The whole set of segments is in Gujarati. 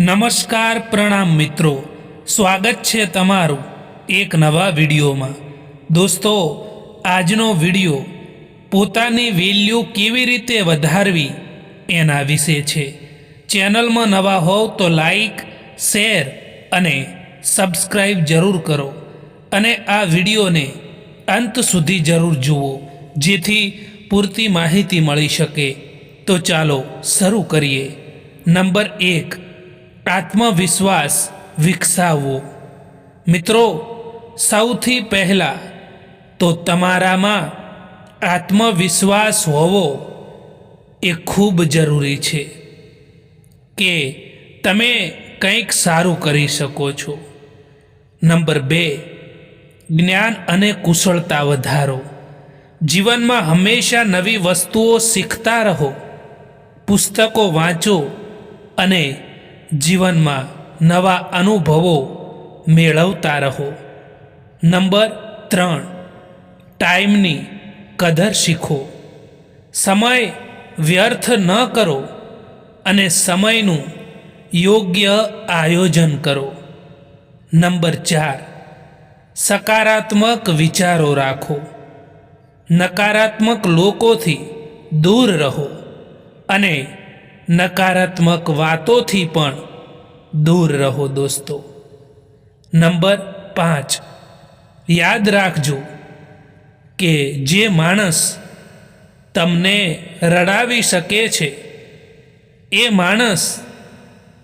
નમસ્કાર પ્રણામ મિત્રો. સ્વાગત છે તમારું એક નવા વિડીયોમાં. દોસ્તો, આજનો વીડિયો પોતાની વેલ્યુ કેવી રીતે વધારવી એના વિશે છે. ચેનલમાં નવા હોવ તો લાઈક, શેર અને સબસ્ક્રાઈબ જરૂર કરો અને આ વિડીયોને અંત સુધી જરૂર જુઓ, જેથી પૂરતી માહિતી મળી શકે. તો ચાલો શરૂ કરીએ. નંબર એક આત્મવિશ્વાસ વિકસાવવો. મિત્રો, સૌથી પહેલાં તો તમારામાં આત્મવિશ્વાસ હોવો એ ખૂબ જરૂરી છે કે તમે કંઈક સારું કરી શકો છો. નંબર બે, જ્ઞાન અને કુશળતા વધારો. જીવનમાં હંમેશા નવી વસ્તુઓ શીખતા રહો. પુસ્તકો વાંચો અને જીવનમાં નવા અનુભવો મેળવતા રહો. નંબર ત્રણ, ટાઈમની કદર શીખો. સમય વ્યર્થ ન કરો અને સમયનું યોગ્ય આયોજન કરો. નંબર ચાર, સકારાત્મક વિચારો રાખો. નકારાત્મક લોકોથી દૂર રહો અને નકારાત્મક વાતોથી પણ દૂર રહો દોસ્તો. નંબર પાંચ. યાદ રાખજો કે જે માણસ તમને રડાવી શકે છે, એ માણસ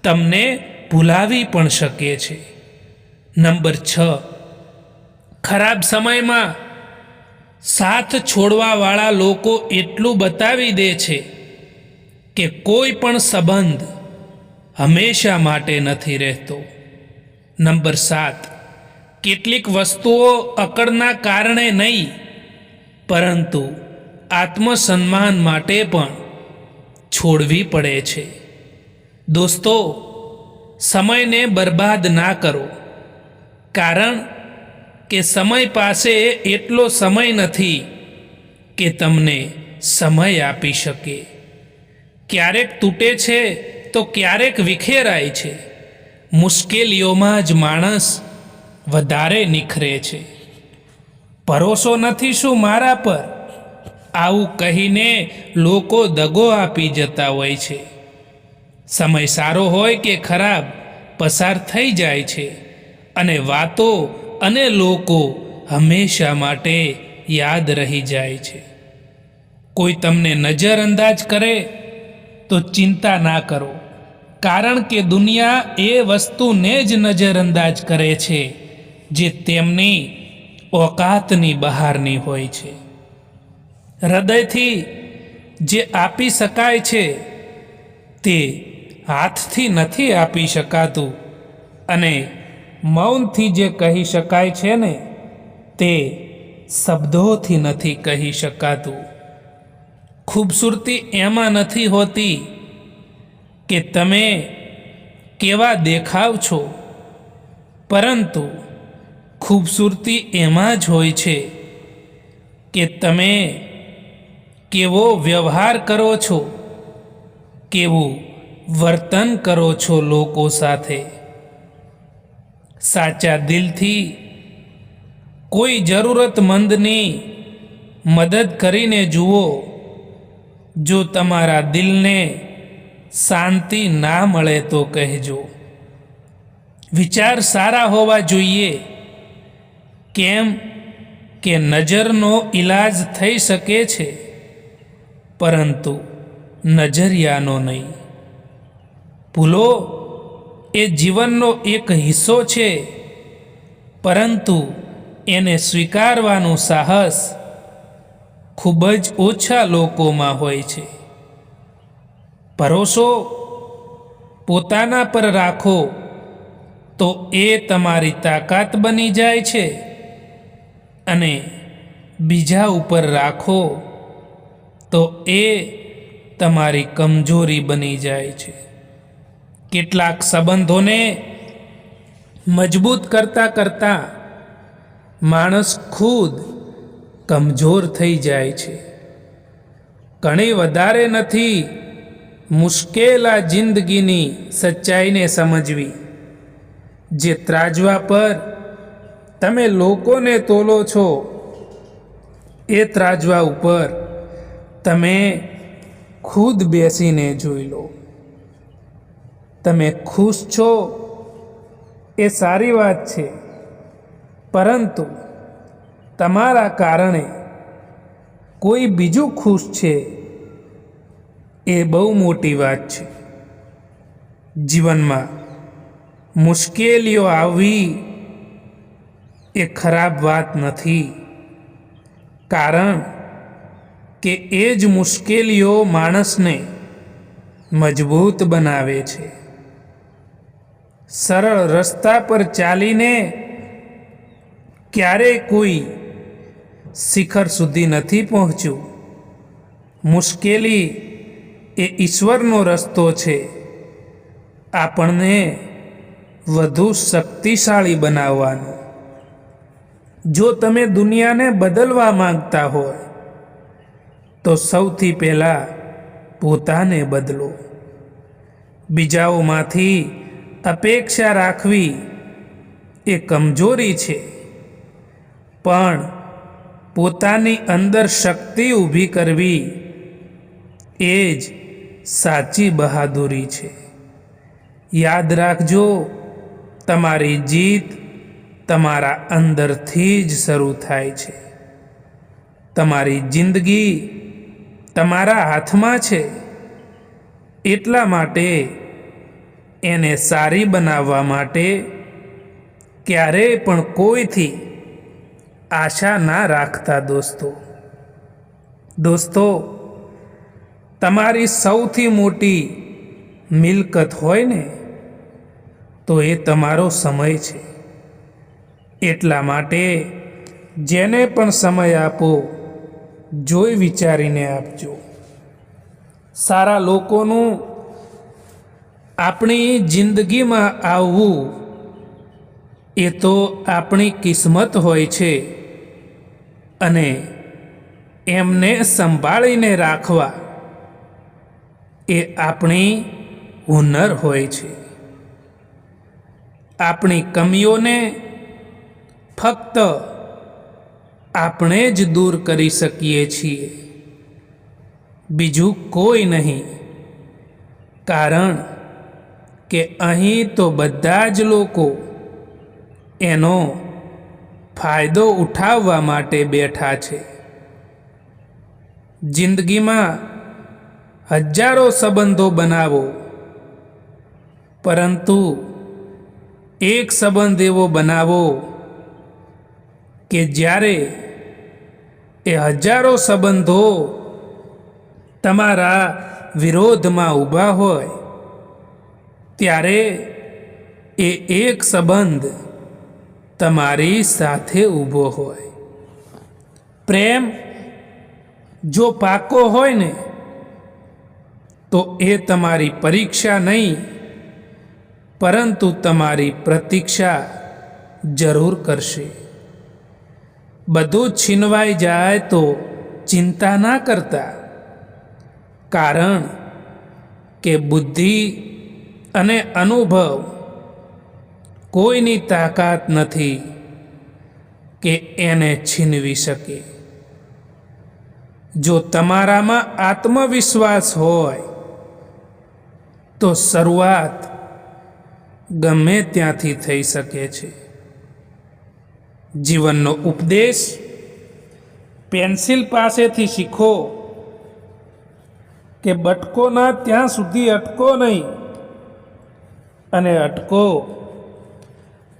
તમને ભૂલાવી પણ શકે છે. નંબર છ. ખરાબ સમયમાં સાથ છોડવાવાળા લોકો એટલું બતાવી દે છે કે કોઈ પણ સંબંધ હંમેશા માટે નથી રહેતો. નંબર સાત, કેટલીક વસ્તુઓ અકળના કારણે નહીં, પરંતુ આત્મસન્માન માટે પણ છોડવી પડે છે. દોસ્તો, સમયને બરબાદ ના કરો, કારણ કે સમય પાસે એટલો સમય નથી કે તમને સમય આપી શકે. ક્યારેક તૂટે છે, તો ક્યારેક વિખેરાય છે. મુશ્કેલીઓમાં જ માણસ વધારે નિખરે છે. ભરોસો નથી શું મારા પર? આવું કહીને લોકો દગો આપી જતા હોય છે. સમય સારો હોય કે ખરાબ, પસાર થઈ જાય છે. અને વાતો અને લોકો હંમેશા માટે યાદ રહી જાય છે. કોઈ તમને નજરઅંદાજ કરે તો ચિંતા ના કરો. કારણ કે દુનિયા એ વસ્તુને જ નજરઅંદાજ કરે છે, જે તેમની ઓકાતની બહારની હોય છે. હૃદયથી જે આપી શકાય છે, તે હાથથી નથી આપી શકાતું. અને મૌનથી જે કહી શકાય છે ને, તે શબ્દોથી નથી કહી શકાતું. ખૂબસૂરતી એમાં નથી હોતી કે તમે કેવા દેખાવ છો. પરંતુ ખૂબસૂરતી એમાં જ હોય છે કે તમે કેવો વ્યવહાર કરો છો, કેવું વર્તન કરો છો લોકો સાથે. સાચા દિલથી કોઈ જરૂરતમંદની મદદ કરીને જુઓ. જો તમારા દિલને શાંતિ ના મળે તો કહેજો. વિચાર સારા હોવા જોઈએ. કેમ કે નજરનો ઈલાજ થઈ શકે છે, પરંતુ નજરિયાનો નહીં. ભૂલો એ જીવનનો એક હિસ્સો છે, પરંતુ એને સ્વીકારવાનું સાહસ ખૂબ જ ઓછા લોકોમાં હોય છે. ભરોસો પોતાના પર રાખો તો એ તમારી તાકાત બની જાય છે અને બીજા ઉપર રાખો તો એ તમારી કમજોરી બની જાય છે. કેટલાક સંબંધોને મજબૂત કરતાં કરતાં માણસ ખુદ કમજોર થઈ જાય છે. ઘણી વધારે નથી, મુશ્કેલ આ જિંદગીની સચ્ચાઈને સમજવી. જે ત્રાજવા પર તમે લોકોને તોલો છો, એ ત્રાજવા ઉપર તમે ખુદ બેસીને જોઈ લો. તમે ખુશ છો, એ સારી વાત છે. પરંતુ તમારા કારણે કોઈ બીજું ખુશ છે એ બહુ મોટી વાત છે. જીવનમાં મુશ્કેલીઓ આવવી એ ખરાબ વાત નથી. કારણ કે એ જ મુશ્કેલીઓ માણસને મજબૂત બનાવે છે. સરળ રસ્તા પર ચાલીને ક્યારેય કોઈ શિખર સુધી નથી પહોંચ્યું. મુશ્કેલી એ ઈશ્વરનો રસ્તો છે. આપણને વધુ શક્તિશાળી બનાવવાનો. જો તમે દુનિયાને બદલવા માંગતા હોય, તો સૌથી પહેલાં પોતાને બદલો. બીજાઓમાંથી અપેક્ષા રાખવી એ કમજોરી છે. પણ પોતાની અંદર શક્તિ ઊભી કરવી એ જ સાચી બહાદુરી છે. યાદ રાખજો, તમારી જીત તમારા અંદરથી જ શરૂ થાય છે. તમારી જિંદગી તમારા હાથમાં છે. એટલા માટે એને સારી બનાવવા માટે ક્યારેય પણ કોઈથી આશા ના રાખતા દોસ્તો. દોસ્તો, તમારી સૌથી મોટી મિલકત હોય ને, તો એ તમારો સમય છે. એટલા માટે જેને પણ સમય આપો, જોઈ વિચારીને આપજો. સારા લોકોનું આપણી જિંદગીમાં આવવું એ તો આપણી કિસ્મત હોય છે. અને એમને સંભાળીને રાખવા એ આપણી હુનર હોય છે. આપણી કમીઓને ફક્ત આપણે જ દૂર કરી શકીએ છીએ. બીજું કોઈ નહીં, કારણ કે અહીં તો બધા જ લોકો એનો ફાયદો ઉઠાવવા માટે બેઠા છે. જિંદગીમાં હજારો સંબંધો બનાવો. પરંતુ એક સંબંધ એવો બનાવો કે જ્યારે એ હજારો સંબંધો તમારા વિરોધમાં ઊભા હોય, ત્યારે એ એક સંબંધ તમારી સાથે ઊભો હોય. પ્રેમ જો પાકો હોય ને, તો એ તમારી પરીક્ષા નહીં, પરંતુ તમારી પ્રતીક્ષા જરૂર કરશે. બધું છીનવાઈ જાય તો ચિંતા ના કરતા, કારણ કે બુદ્ધિ અને અનુભવ કોઈની તાકાત નથી કે એને છીનવી શકે. જો તમારામાં આત્મવિશ્વાસ હોય, તો શરૂઆત ગમે ત્યાંથી થઈ શકે છે. જીવનનો ઉપદેશ પેન્સિલ પાસેથી શીખો કે બટકો ના ત્યાં સુધી અટકો નહીં અને અટકો.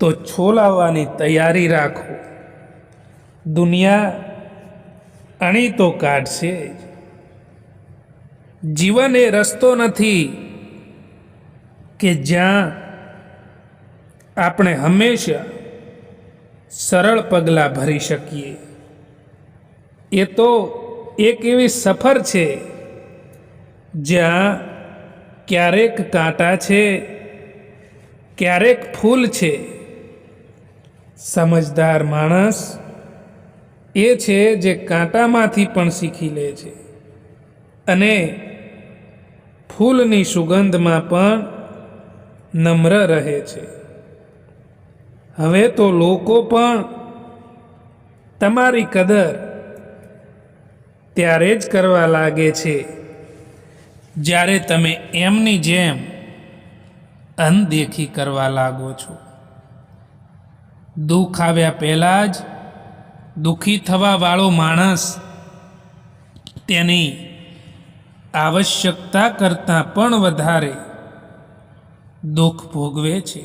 તો છોલાવવાની તૈયારી રાખો. દુનિયા અણી તો કાઢશે જીવન એ રસ્તો નથી કે જ્યાં આપણે હંમેશા સરળ પગલાં ભરી શકીએ. એ તો એક એવી સફર છે જ્યાં ક્યારેક કાંટા છે, ક્યારેક ફૂલ છે. સમજદાર માણસ એ છે જે કાંટામાંથી પણ શીખી લે છે. અને ફૂલની સુગંધમાં પણ નમ્ર રહે છે. હવે તો લોકો પણ તમારી કદર ત્યારે જ કરવા લાગે છે, જ્યારે તમે એમની જેમ અનદેખી કરવા લાગો છો. દુઃખ આવ્યા પહેલાં જ દુઃખી થવાવાળો માણસ તેની આવશ્યકતા કરતાં પણ વધારે દુઃખ ભોગવે છે.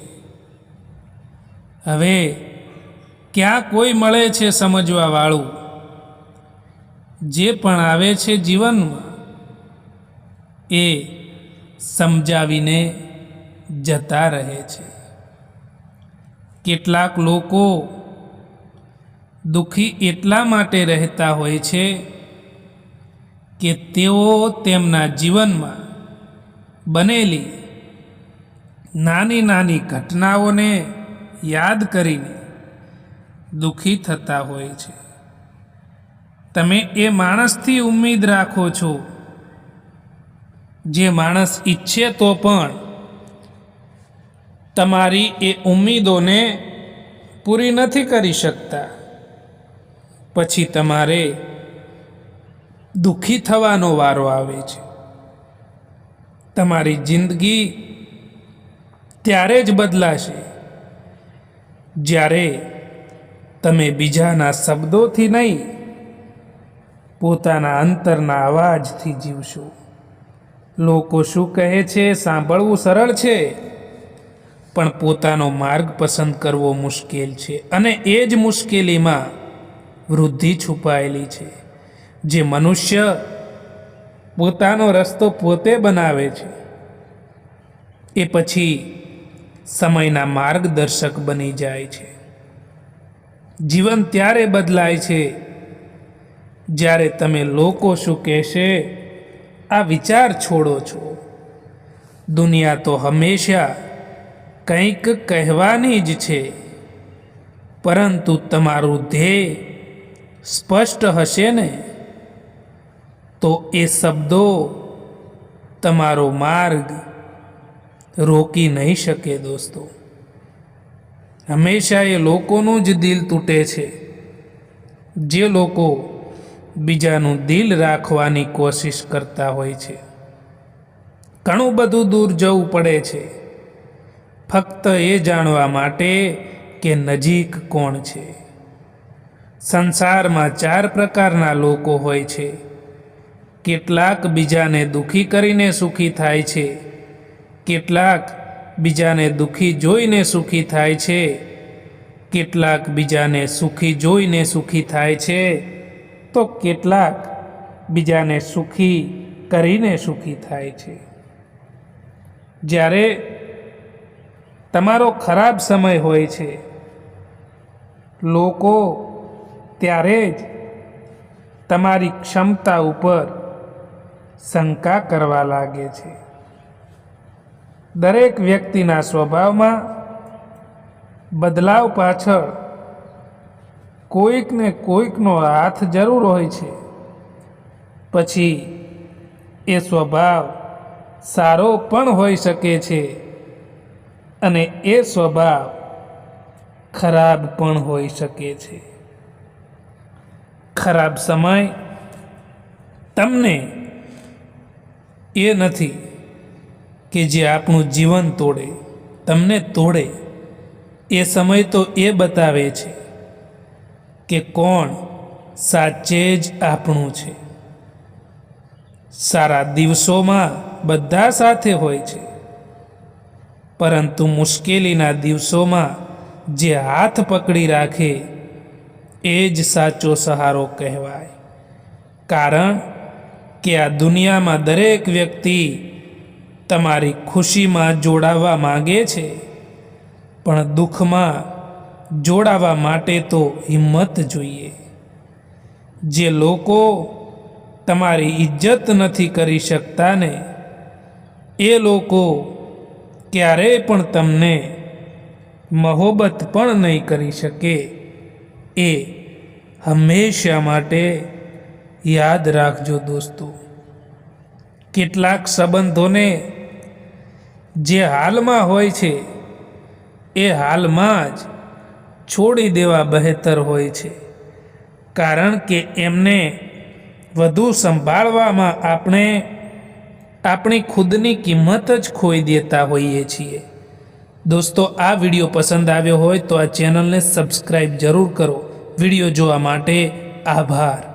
હવે ક્યાં કોઈ મળે છે સમજવાવાળું જે પણ આવે છે જીવનમાં એ સમજાવીને જતા રહે છે. કેટલાક લોકો દુઃખી એટલા માટે રહેતા હોય છે કે તેઓ તેમના જીવનમાં બનેલી નાની નાની ઘટનાઓને યાદ કરીને દુઃખી થતા હોય છે. તમે એ માણસથી ઉમ્મીદ રાખો છો. જે માણસ ઈચ્છે તો પણ તમારી એ ઉમ્મીદોને પૂરી નથી કરી શકતા. પછી તમારે દુઃખી થવાનો વારો આવે છે. તમારી જિંદગી ત્યારે જ બદલાશે. જ્યારે તમે બીજાના શબ્દોથી નહીં, પોતાના અંતરના અવાજથી જીવશો. લોકો શું કહે છે સાંભળવું સરળ છે. પણ પોતાનો માર્ગ પસંદ કરવો મુશ્કેલ છે અને એ જ મુશ્કેલીમાં વૃદ્ધિ છુપાયેલી છે. જે મનુષ્ય પોતાનો રસ્તો પોતે બનાવે છે, એ પછી સમયના માર્ગદર્શક બની જાય છે. જીવન ત્યારે બદલાય છે જ્યારે તમે લોકો શું કહેશે, આ વિચાર છોડો છો. દુનિયા તો હંમેશા કંઈક કહેવાની જ છે. પરંતુ તમારું ધ્યેય સ્પષ્ટ હશે ને? તો એ શબ્દો તમારો માર્ગ રોકી નહીં શકે દોસ્તો. હંમેશા એ લોકોનું જ દિલ તૂટે છે. જે લોકો બીજાનું દિલ રાખવાની કોશિશ કરતા હોય છે. ઘણું બધું દૂર જવું પડે છે. ફક્ત એ જાણવા માટે કે નજીક કોણ છે. સંસારમાં ચાર પ્રકારના લોકો હોય છે. કેટલાક બીજાને દુઃખી કરીને સુખી થાય છે. કેટલાક બીજાને દુઃખી જોઈને સુખી થાય છે. કેટલાક બીજાને સુખી જોઈને સુખી થાય છે. તો કેટલાક બીજાને સુખી કરીને સુખી થાય છે. જ્યારે તમારો ખરાબ સમય હોય છે. લોકો ત્યારે જ તમારી ક્ષમતા ઉપર શંકા કરવા લાગે છે. દરેક વ્યક્તિના સ્વભાવમાં બદલાવ પાછળ કોઈકને કોઈકનો હાથ જરૂર હોય છે. પછી એ સ્વભાવ સારો પણ હોઈ શકે છે. અને એ સ્વભાવ ખરાબ પણ હોઈ શકે છે. ખરાબ સમય તમને એ નથી કે જે આપણું જીવન તોડે, તમને તોડે. એ સમય તો એ બતાવે છે કે કોણ સાચે જ આપણું છે. સારા દિવસોમાં બધા સાથે હોય છે. પરંતુ મુશ્કેલીના દિવસોમાં જે હાથ પકડી રાખે, એ જ સાચો સહારો કહેવાય. કારણ કે આ દુનિયામાં દરેક વ્યક્તિ તમારી ખુશીમાં જોડાવા માગે છે, પણ દુઃખમાં જોડાવા માટે તો હિંમત જોઈએ. જે લોકો તમારી ઇજ્જત નથી કરી શકતા ને એ લોકો ક્યારેય પણ તમને મહોબત પણ નહીં કરી શકે. એ હંમેશા માટે યાદ રાખજો દોસ્તો. કેટલાક સંબંધોને જે હાલમાં હોય છે, એ હાલમાં જ છોડી દેવા બહેતર હોય છે. કારણ કે એમને વધુ સંભાળવામાં આપણે આપણી ખુદની કિંમત જ ખોઈ દેતા હોઈએ છીએ. દોસ્તો, આ વીડિયો પસંદ આવ્યો હોય તો આ ચેનલને સબસ્ક્રાઈબ જરૂર કરો. વીડિયો જોવા માટે આભાર.